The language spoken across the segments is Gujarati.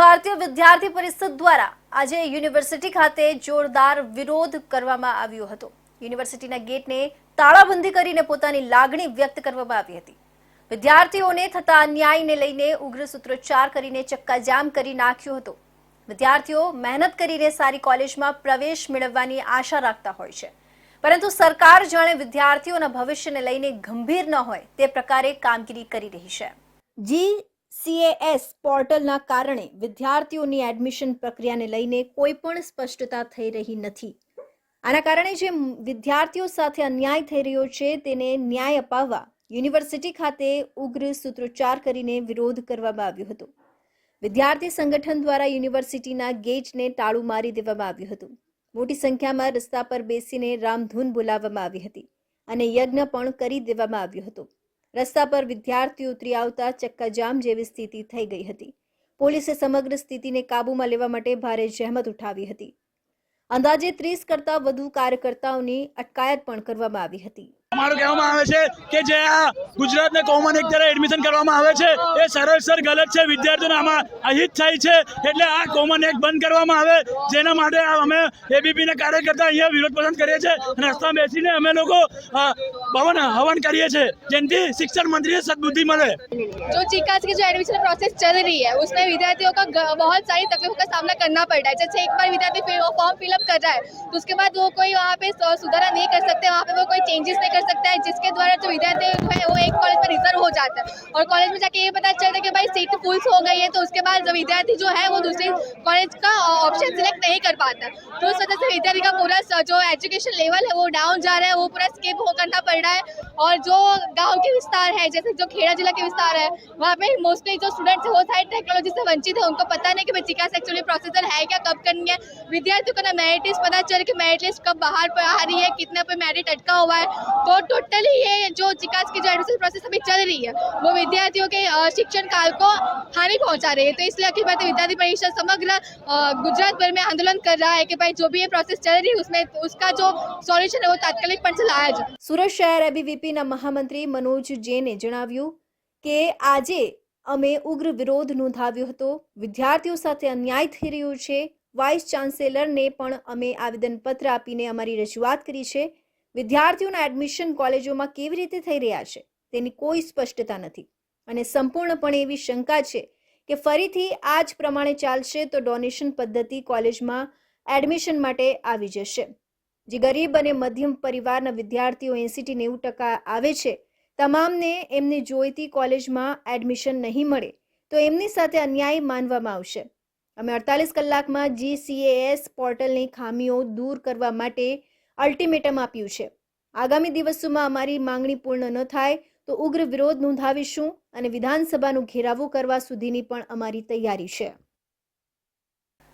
ભારતીય વિદ્યાર્થી પરિષદ દ્વારા આજે યુનિવર્સિટી ખાતે જોરદાર વિરોધ કરવામાં આવ્યો હતો. યુનિવર્સિટીના ગેટને તાળાબંધી કરીને પોતાની લાગણી વ્યક્ત કરવામાં આવી હતી. વિદ્યાર્થીઓને થતા અન્યાયને લઈને ઉગ્ર સૂત્રોચ્ચાર કરીને ચક્કાજામ કરી નાખ્યો હતો. વિદ્યાર્થીઓ મહેનત કરીને સારી કોલેજમાં પ્રવેશ મેળવવાની આશા રાખતા હોય છે. પરંતુ સરકાર જાણે વિદ્યાર્થીઓના ભવિષ્યને લઈને ગંભીર ન હોય તે પ્રકારે કામગીરી કરી રહી છે. જી સીએએસ પોર્ટલના કારણે વિદ્યાર્થીઓની એડમિશન પ્રક્રિયાને લઈને કોઈ પણ સ્પષ્ટતા થઈ રહી નથી. આના કારણે જે વિદ્યાર્થીઓ સાથે અન્યાય થઈ રહ્યો છે, તેને ન્યાય અપાવવા યુનિવર્સિટી ખાતે ઉગ્ર સૂત્રોચ્ચાર કરીને વિરોધ કરવામાં આવ્યો હતો. વિદ્યાર્થી સંગઠન દ્વારા યુનિવર્સિટીના ગેટને તાળું મારી દેવામાં આવ્યું હતું. મોટી સંખ્યામાં રસ્તા પર બેસીને રામધૂન બોલાવવામાં આવી હતી અને યજ્ઞ પણ કરી દેવામાં આવ્યો હતો. રસ્તા પર વિદ્યાર્થીઓ ઉતરી આવતા ચક્કાજામ જેવી સ્થિતિ થઈ ગઈ હતી. પોલીસે સમગ્ર સ્થિતિને કાબૂમાં લેવા માટે ભારે જહેમત ઉઠાવી હતી. અંદાજે ત્રીસ કરતાં વધુ કાર્યકર્તાઓની અટકાયત પણ કરવામાં આવી હતી. અમારું કહેવામાં આવે છે કે જે આ ગુજરાતને કોમન એક તરફ એડમિશન કરવામાં આવે છે એ સરાસર ગલત છે વિદ્યાર્થીઓને આમાં અહિત થાય છે એટલે આ કોમન એક બંધ કરવામાં આવે જેના માટે આ અમે એબીપીના કાર્યકર્તા અહીંયા વિરોધ પસંદ કરીએ છીએ અને રસ્તામાં બેસીને અમે લોકો અ, ભવન હવન કરીએ છીએ જેનાથી શિક્ષણ મંત્રીને સદબુદ્ધિ મળે जो जीकास की जो एडमिशन प्रोसेस चल रही है उसमें विद्यार्थियों का ग- बहुत सारी तकलीफों का सामना करना पड़ रहा है जैसे एक बार विद्यार्थी फिर वो फॉर्म फिलअप कर रहा है तो उसके बाद वो कोई वहाँ पे स- सुधारा नहीं कर सकते वहाँ पे वो कोई चेंजेस नहीं कर सकता है, जिसके द्वारा जो विद्यार्थी है वो एक कॉलेज में रिज़र्व हो जाता है। और कॉलेज में जाके ये पता चलता है कि भाई सीट फुल हो गई है तो उसके बाद जो विद्यार्थी जो है वो दूसरी कॉलेज का ऑप्शन सिलेक्ट नहीं कर पाता। तो उस वजह से विद्यार्थी का पूरा जो एजुकेशन लेवल है वो डाउन जा रहा है, वो पूरा स्किप हो, करना पड़ रहा है। और जो गाँव के विस्तार है, जैसे जो खेड़ा जिला के विस्तार है, वहाँ पे मोस्टली जो स्टूडेंट्स है, वो सारी टेक्नोलॉजी से वंचित है। उनको पता नहीं कि भाई चिकास एक्चुअली प्रोसेसर है क्या, कब करनी है। विद्यार्थियों को ना मेरिट लिस्ट पता चल कि मेरिट लिस्ट कब बाहर पर आ रही है, कितने पे मेरिट अटका हुआ है। तो टोटली ये जो चिकास की जो एडमिशन प्रोसेस अभी चल रही है वो विद्यार्थियों के अ, शिक्षण काल को हानि पहुंचा रही है तो इसलिए अखिल भारतीय विद्यार्थी परिषद समग्र अ, गुजरात भर में आंदोलन कर रहा है कि भाई जो भी ये प्रोसेस चल रही है उसमें उसका जो सॉल्यूशन है वो तात्कालिक पण से लाया जाए સુરત શહેર એબીવીપીના મહામંત્રી મનોજ જૈને જણાવ્યું કે આજે અમે ઉગ્ર વિરોધ નોંધાવ્યો હતો વિદ્યાર્થીઓ સાથે અન્યાય થઈ રહ્યો છે વાઇસ ચાન્સેલરને પણ અમે આવેદનપત્ર આપીને અમારી રજૂઆત કરી છે વિદ્યાર્થીઓના એડમિશન કોલેજોમાં કેવી રીતે થઈ રહ્યા છે તેની કોઈ સ્પષ્ટતા નથી. અને સંપૂર્ણપણે એવી શંકા છે કે ફરીથી આ જ પ્રમાણે ચાલશે તો ડોનેશન પદ્ધતિ કોલેજમાં એડમિશન માટે આવી જશે. જે ગરીબ અને મધ્યમ પરિવારના વિદ્યાર્થીઓ એંસીથી નેવું ટકા આવે છે, તમામને એમને જોઈતી કોલેજમાં એડમિશન નહીં મળે, તો એમની સાથે અન્યાય માનવામાં આવશે. અમે અડતાલીસ કલાકમાં જીસીએએસ પોર્ટલની ખામીઓ દૂર કરવા માટે અલ્ટિમેટમ આપ્યું છે. આગામી દિવસોમાં અમારી માંગણી પૂર્ણ ન થાય તો ઉગ્ર વિરોધ નોંધાવીશું અને વિધાનસભાનું ઘેરાવો કરવા સુધીની પણ અમારી તૈયારી છે.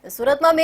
સુરતમાં